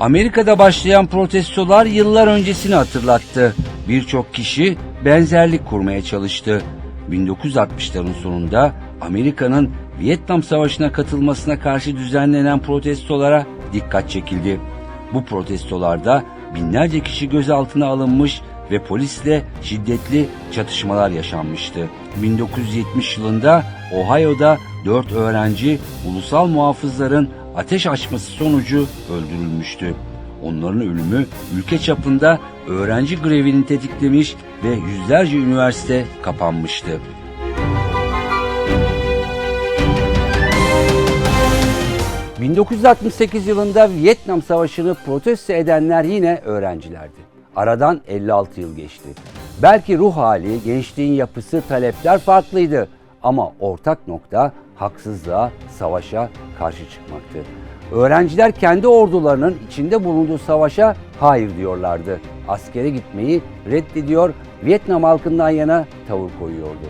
Amerika'da başlayan protestolar yıllar öncesini hatırlattı. Birçok kişi benzerlik kurmaya çalıştı. 1960'ların sonunda Amerika'nın Vietnam Savaşı'na katılmasına karşı düzenlenen protestolara dikkat çekildi. Bu protestolarda binlerce kişi gözaltına alınmış ve polisle şiddetli çatışmalar yaşanmıştı. 1970 yılında Ohio'da 4 öğrenci ulusal muhafızların ateş açması sonucu öldürülmüştü. Onların ölümü ülke çapında öğrenci grevini tetiklemiş ve yüzlerce üniversite kapanmıştı. ...1968 yılında Vietnam Savaşı'nı protesto edenler yine öğrencilerdi. Aradan 56 yıl geçti. Belki ruh hali, gençliğin yapısı, talepler farklıydı. Ama ortak nokta haksızlığa, savaşa karşı çıkmaktı. Öğrenciler kendi ordularının içinde bulunduğu savaşa hayır diyorlardı. Askere gitmeyi reddediyor, Vietnam halkından yana tavır koyuyordu.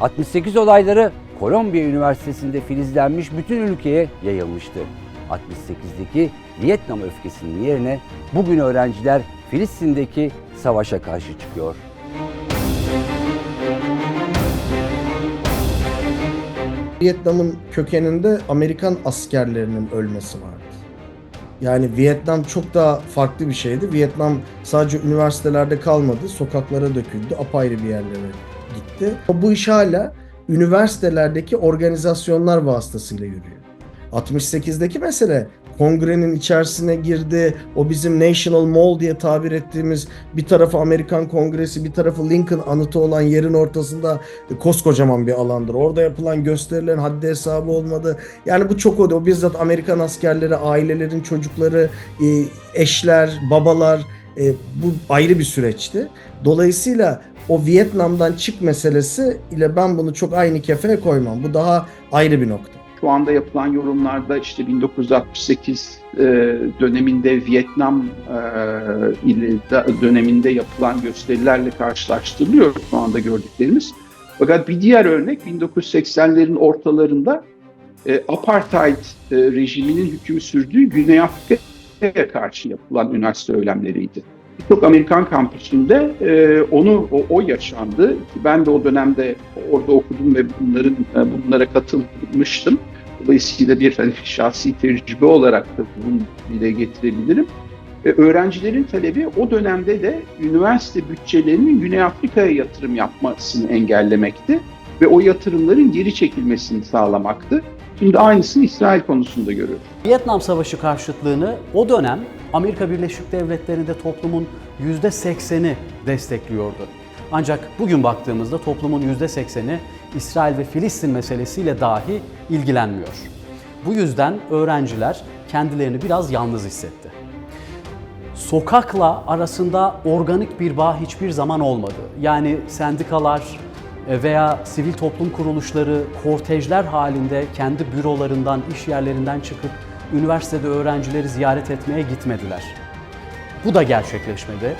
68 olayları Kolombiya Üniversitesi'nde filizlenmiş bütün ülkeye yayılmıştı. 68'deki Vietnam öfkesinin yerine bugün öğrenciler Filistin'deki savaşa karşı çıkıyor. Vietnam'ın kökeninde Amerikan askerlerinin ölmesi vardı. Yani Vietnam çok daha farklı bir şeydi. Vietnam sadece üniversitelerde kalmadı, sokaklara döküldü, apayrı bir yerlere gitti. Bu iş hala üniversitelerdeki organizasyonlar vasıtasıyla yürüyor. 68'deki mesele kongrenin içerisine girdi. O bizim National Mall diye tabir ettiğimiz bir tarafı Amerikan Kongresi, bir tarafı Lincoln anıtı olan yerin ortasında koskocaman bir alandır. Orada yapılan gösterilerin haddi hesabı olmadı. Yani bu çok oldu. O bizzat Amerikan askerleri, ailelerin çocukları, e, eşler, babalar e, bu ayrı bir süreçti. Dolayısıyla o Vietnam'dan çık meselesi ile ben bunu çok aynı kefeye koymam. Bu daha ayrı bir nokta. Şu anda yapılan yorumlarda işte 1968 e, döneminde Vietnam e, döneminde yapılan gösterilerle karşılaştırılıyor şu anda gördüklerimiz. Fakat bir diğer örnek 1980'lerin ortalarında e, apartheid e, rejiminin hüküm sürdüğü Güney Afrika'ya karşı yapılan üniversite eylemleriydi. Birçok Amerikan kampüsünde e, onu o, o yaşandı. Ki Ben de o dönemde orada okudum ve bunların e, bunlara katılmıştım. Dolayısıyla bir hani, şahsi tecrübe olarak da bunu dile getirebilirim. E, öğrencilerin talebi o dönemde de üniversite bütçelerinin Güney Afrika'ya yatırım yapmasını engellemekti ve o yatırımların geri çekilmesini sağlamaktı. Şimdi aynısını İsrail konusunda görüyoruz. Vietnam Savaşı karşıtlığını o dönem Amerika Birleşik Devletleri'nde toplumun %80'i destekliyordu. Ancak bugün baktığımızda toplumun %80'i İsrail ve Filistin meselesiyle dahi ilgilenmiyor. Bu yüzden öğrenciler kendilerini biraz yalnız hissetti. Sokakla arasında organik bir bağ hiçbir zaman olmadı. Yani sendikalar e, veya sivil toplum kuruluşları kortejler halinde kendi bürolarından, iş yerlerinden çıkıp üniversitede öğrencileri ziyaret etmeye gitmediler. Bu da gerçekleşmedi.